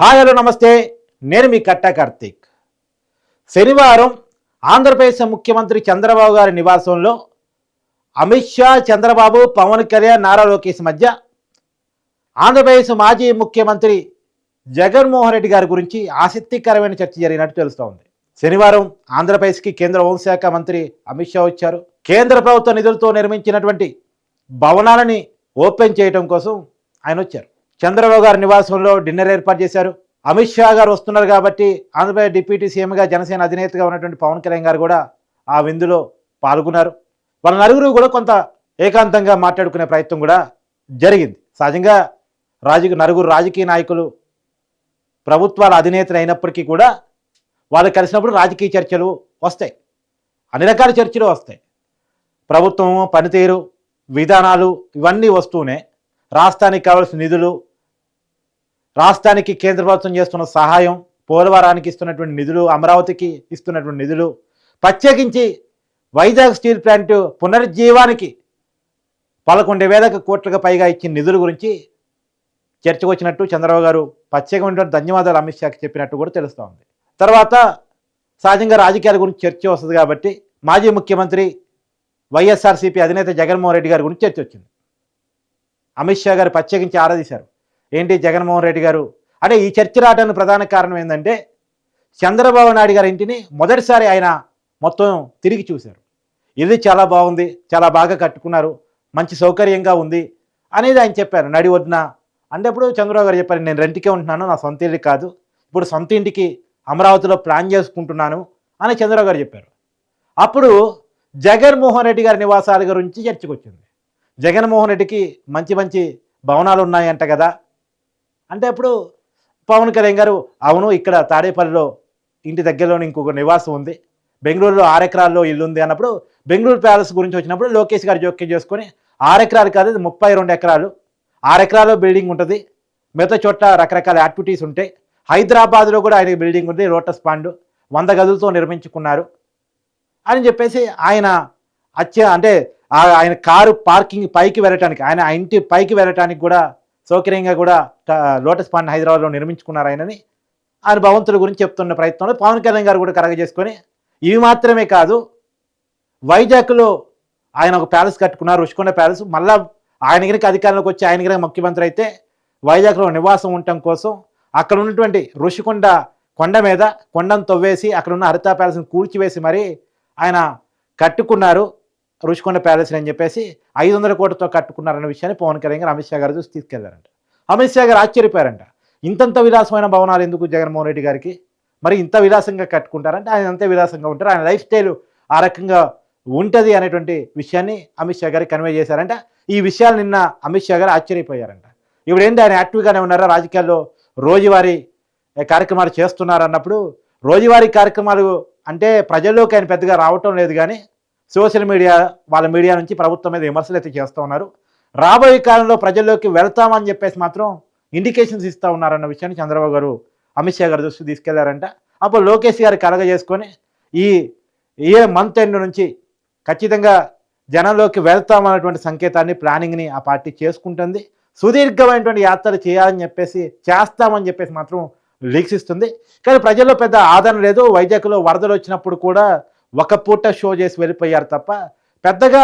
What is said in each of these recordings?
Hi hello నమస్తే. నేను మీ కట్టా కార్తీక్. శనివారం ఆంధ్రప్రదేశ్ ముఖ్యమంత్రి చంద్రబాబు గారి నివాసంలో అమిత్ షా చంద్రబాబు పవన్ కళ్యాణ్ నారా లోకేష్ మధ్య ఆంధ్రప్రదేశ్ మాజీ ముఖ్యమంత్రి జగన్మోహన్ రెడ్డి గారి గురించి ఆసక్తికరమైన చర్చ జరిగినట్టు తెలుస్తోంది. శనివారం ఆంధ్రప్రదేశ్కి కేంద్ర హోంశాఖ మంత్రి అమిత్ షా వచ్చారు. కేంద్ర ప్రభుత్వ నిధులతో నిర్మించినటువంటి భవనాలని ఓపెన్ చేయడం కోసం ఆయన వచ్చారు. చంద్రబాబు గారి నివాసంలో డిన్నర్ ఏర్పాటు చేశారు. అమిత్ షా గారు వస్తున్నారు కాబట్టి ఆంధ్రప్రదేశ్ డిప్యూటీ సీఎంగా జనసేన అధినేతగా ఉన్నటువంటి పవన్ కళ్యాణ్ గారు కూడా ఆ విందులో పాల్గొన్నారు. వాళ్ళ నలుగురు కూడా కొంత ఏకాంతంగా మాట్లాడుకునే ప్రయత్నం కూడా జరిగింది. సహజంగా రాజకీయ నలుగురు రాజకీయ నాయకులు ప్రభుత్వాల అధినేతలు అయినప్పటికీ కూడా వాళ్ళు కలిసినప్పుడు రాజకీయ చర్చలు వస్తాయి. అన్ని రకాల చర్చలు వస్తాయి. ప్రభుత్వం పనితీరు విధానాలు ఇవన్నీ వస్తూనే రాష్ట్రానికి కావాల్సిన నిధులు రాష్ట్రానికి కేంద్ర ప్రభుత్వం చేస్తున్న సహాయం పోలవరానికి ఇస్తున్నటువంటి నిధులు అమరావతికి ఇస్తున్నటువంటి నిధులు ప్రత్యేకించి వైజాగ్ స్టీల్ ప్లాంట్ పునరుజ్జీవానికి పదకొండు వేలకు కోట్లకు పైగా ఇచ్చిన నిధుల గురించి చర్చకు వచ్చినట్టు చంద్రబాబు గారు ప్రత్యేకమైనటువంటి ధన్యవాదాలు అమిత్ షాకి చెప్పినట్టు కూడా తెలుస్తూ ఉంది. తర్వాత సహజంగా రాజకీయాల గురించి చర్చ వస్తుంది కాబట్టి మాజీ ముఖ్యమంత్రి వైఎస్ఆర్సీపీ అధినేత జగన్మోహన్ రెడ్డి గారి గురించి చర్చ వచ్చింది. అమిత్ షా గారు ప్రత్యేకించి ఆరాధిశారు ఏంటి జగన్మోహన్ రెడ్డి గారు? అంటే ఈ చర్చ రావడానికి ప్రధాన కారణం ఏంటంటే చంద్రబాబు నాయుడు గారి ఇంటిని మొదటిసారి ఆయన మొత్తం తిరిగి చూశారు. ఇది చాలా బాగుంది చాలా బాగా కట్టుకున్నారు మంచి సౌకర్యంగా ఉంది అనేది ఆయన చెప్పారు నడి వద్దున అంటే ఇప్పుడు చంద్రబాబు గారు చెప్పారు నేను రెంట్కే ఉంటున్నాను నా సొంత ఇంటి కాదు ఇప్పుడు సొంత ఇంటికి అమరావతిలో ప్లాన్ చేసుకుంటున్నాను అని చంద్రబాబు గారు చెప్పారు. అప్పుడు జగన్మోహన్ రెడ్డి గారి నివాసాల గురించి చర్చకు వచ్చింది. జగన్మోహన్ రెడ్డికి మంచి మంచి భవనాలు ఉన్నాయంట కదా అంటే అప్పుడు పవన్ కళ్యాణ్ గారు అవును ఇక్కడ తాడేపల్లిలో ఇంటి దగ్గరలోని ఇంకొక నివాసం ఉంది. బెంగళూరులో ఆరు ఎకరాల్లో ఇల్లు ఉంది అన్నప్పుడు బెంగళూరు ప్యాలెస్ గురించి వచ్చినప్పుడు లోకేష్ గారు జోక్యం చేసుకొని ఆరు కాదు ముప్పై రెండు ఎకరాలు. ఆరెకరాల్లో బిల్డింగ్ ఉంటుంది. మిగతా చోట్ల రకరకాల యాక్టివిటీస్ ఉంటాయి. హైదరాబాద్లో కూడా ఆయన బిల్డింగ్ ఉంది లోటస్ పాండ్. వంద గదులతో నిర్మించుకున్నారు. అని చెప్పేసి ఆయన అత్య అంటే ఆ- ఆయన కారు పార్కింగ్ పైకి వెళ్ళటానికి ఆయన ఇంటి పైకి వెళ్ళటానికి కూడా సౌకర్యంగా కూడా లోటస్ పాండ్ హైదరాబాద్లో నిర్మించుకున్నారు ఆయనని. ఆయన భవంతుల గురించి చెప్తున్న ప్రయత్నంలో పవన్ కళ్యాణ్ గారు కూడా కరగ చేసుకొని ఇవి మాత్రమే కాదు వైజాగ్లో ఆయన ఒక ప్యాలెస్ కట్టుకున్నారు రుషికొండ ప్యాలెస్. మళ్ళా ఆయన గిరికి అధికారంలోకి వచ్చి ఆయన గిరికి ముఖ్యమంత్రి అయితే వైజాగ్లో నివాసం ఉండటం కోసం అక్కడ ఉన్నటువంటి ఋషికొండ కొండ మీద కొండను తవ్వేసి అక్కడ ఉన్న హరితా ప్యాలెస్ని కూల్చివేసి మరి ఆయన కట్టుకున్నారు. రుషికొండ ప్యాలెస్ అని చెప్పేసి ఐదు వందల కోట్లతో కట్టుకున్నారన్న విషయాన్ని పవన్ కళ్యాణ్ గారు అమిత్ షా గారు చూసి తీసుకెళ్ళారంట. అమిత్ షా గారు ఆశ్చర్యపోయారంట. ఇంతంత విలాసమైన భవనాలు ఎందుకు జగన్మోహన్ రెడ్డి గారికి? మరి ఇంత విలాసంగా కట్టుకుంటారంటే ఆయన అంతే విలాసంగా ఉంటారు. ఆయన లైఫ్ స్టైల్ ఆ రకంగా ఉంటుంది అనేటువంటి విషయాన్ని అమిత్ షా గారికి కన్వే చేశారంట. ఈ విషయాలు నిన్న అమిత్ షా గారు ఆశ్చర్యపోయారంట. ఇప్పుడు ఏంటి ఆయన యాక్టివ్గానే ఉన్నారా? రాజకీయాల్లో రోజువారీ కార్యక్రమాలు చేస్తున్నారు అన్నప్పుడు రోజువారీ కార్యక్రమాలు అంటే ప్రజల్లోకి ఆయన పెద్దగా రావటం లేదు కానీ సోషల్ మీడియా వాళ్ళ మీడియా నుంచి ప్రభుత్వం మీద విమర్శలు అయితే చేస్తూ ఉన్నారు. రాబోయే కాలంలో ప్రజల్లోకి వెళ్తామని చెప్పేసి మాత్రం ఇండికేషన్స్ ఇస్తూ ఉన్నారన్న విషయాన్ని చంద్రబాబు గారు అమిత్ షా గారు దృష్టి తీసుకెళ్ళారంట. అప్పుడు లోకేష్ గారు కలగజేసుకొని ఈ ఏ మంత్ ఎండ్ నుంచి ఖచ్చితంగా జనంలోకి వెళ్తామన్నటువంటి సంకేతాన్ని ప్లానింగ్ని ఆ పార్టీ చేసుకుంటుంది. సుదీర్ఘమైనటువంటి యాత్రలు చేయాలని చెప్పేసి చేస్తామని చెప్పేసి మాత్రం లీక్స్ ఇస్తుంది కానీ ప్రజల్లో పెద్ద ఆదరణ లేదు. వైజాగ్లో వరదలు వచ్చినప్పుడు కూడా ఒక పూట షో చేసి వెళ్ళిపోయారు తప్ప పెద్దగా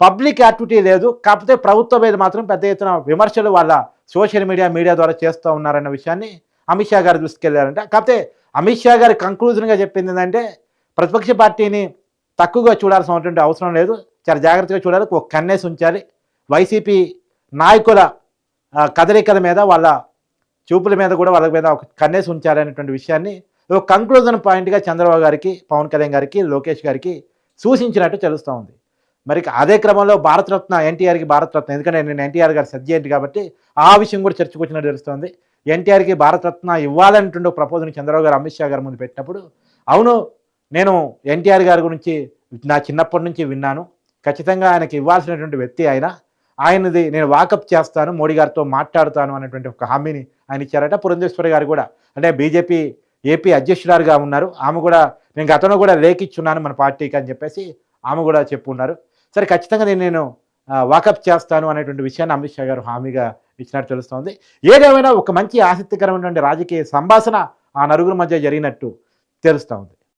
పబ్లిక్ యాక్టివిటీ లేదు. కాకపోతే ప్రభుత్వం మీద మాత్రం పెద్ద ఎత్తున విమర్శలు వాళ్ళ సోషల్ మీడియా మీడియా ద్వారా చేస్తూ ఉన్నారన్న విషయాన్ని అమిత్ షా గారు దృష్టికి కాకపోతే అమిత్ షా గారి కంక్లూజన్గా చెప్పింది ఏంటంటే ప్రతిపక్ష పార్టీని తక్కువగా చూడాల్సినటువంటి అవసరం లేదు. చాలా జాగ్రత్తగా చూడాలి. ఒక కన్నేసి ఉంచాలి. వైసీపీ నాయకుల కదలికల మీద వాళ్ళ చూపుల మీద కూడా వాళ్ళ మీద ఒక కన్నేసి ఉంచాలి అనేటువంటి విషయాన్ని ఒక కంక్లూజన్ పాయింట్గా చంద్రబాబు గారికి పవన్ కళ్యాణ్ గారికి లోకేష్ గారికి సూచించినట్టు తెలుస్తూ ఉంది. మరి అదే క్రమంలో భారతరత్న ఎన్టీఆర్కి భారతరత్న ఎందుకంటే నేను ఎన్టీఆర్ గారు సబ్జెక్ట్ కాబట్టి ఆ విషయం కూడా చర్చకు వచ్చినట్టు తెలుస్తుంది. ఎన్టీఆర్కి భారతరత్న ఇవ్వాలన్నటువంటి ప్రపోజల్ని చంద్రబాబు గారు అమిత్ షా గారి ముందు పెట్టినప్పుడు అవును నేను ఎన్టీఆర్ గారి గురించి నా చిన్నప్పటి నుంచి విన్నాను. ఖచ్చితంగా ఆయనకి ఇవ్వాల్సినటువంటి వ్యక్తి ఆయన. ఆయనది నేను వాకప్ చేస్తాను మోడీ గారితో మాట్లాడుతాను అనేటువంటి ఒక హామీని ఆయన ఇచ్చారట. పురంధేశ్వరి గారు కూడా అంటే బీజేపీ ఏపీ అధ్యక్షురాలుగా ఉన్నారు. ఆమె కూడా నేను గతంలో కూడా లేఖిచ్చున్నాను మన పార్టీకి అని చెప్పేసి ఆమె కూడా చెప్పున్నారు. సరే ఖచ్చితంగా నేను నేను వాకప్ చేస్తాను అనేటువంటి విషయాన్ని అమిత్ షా గారు హామీగా ఇచ్చినట్టు తెలుస్తోంది. ఏదేమైనా ఒక మంచి ఆసక్తికరమైనటువంటి రాజకీయ సంభాషణ ఆ నలుగురు మధ్య జరిగినట్టు తెలుస్తోంది.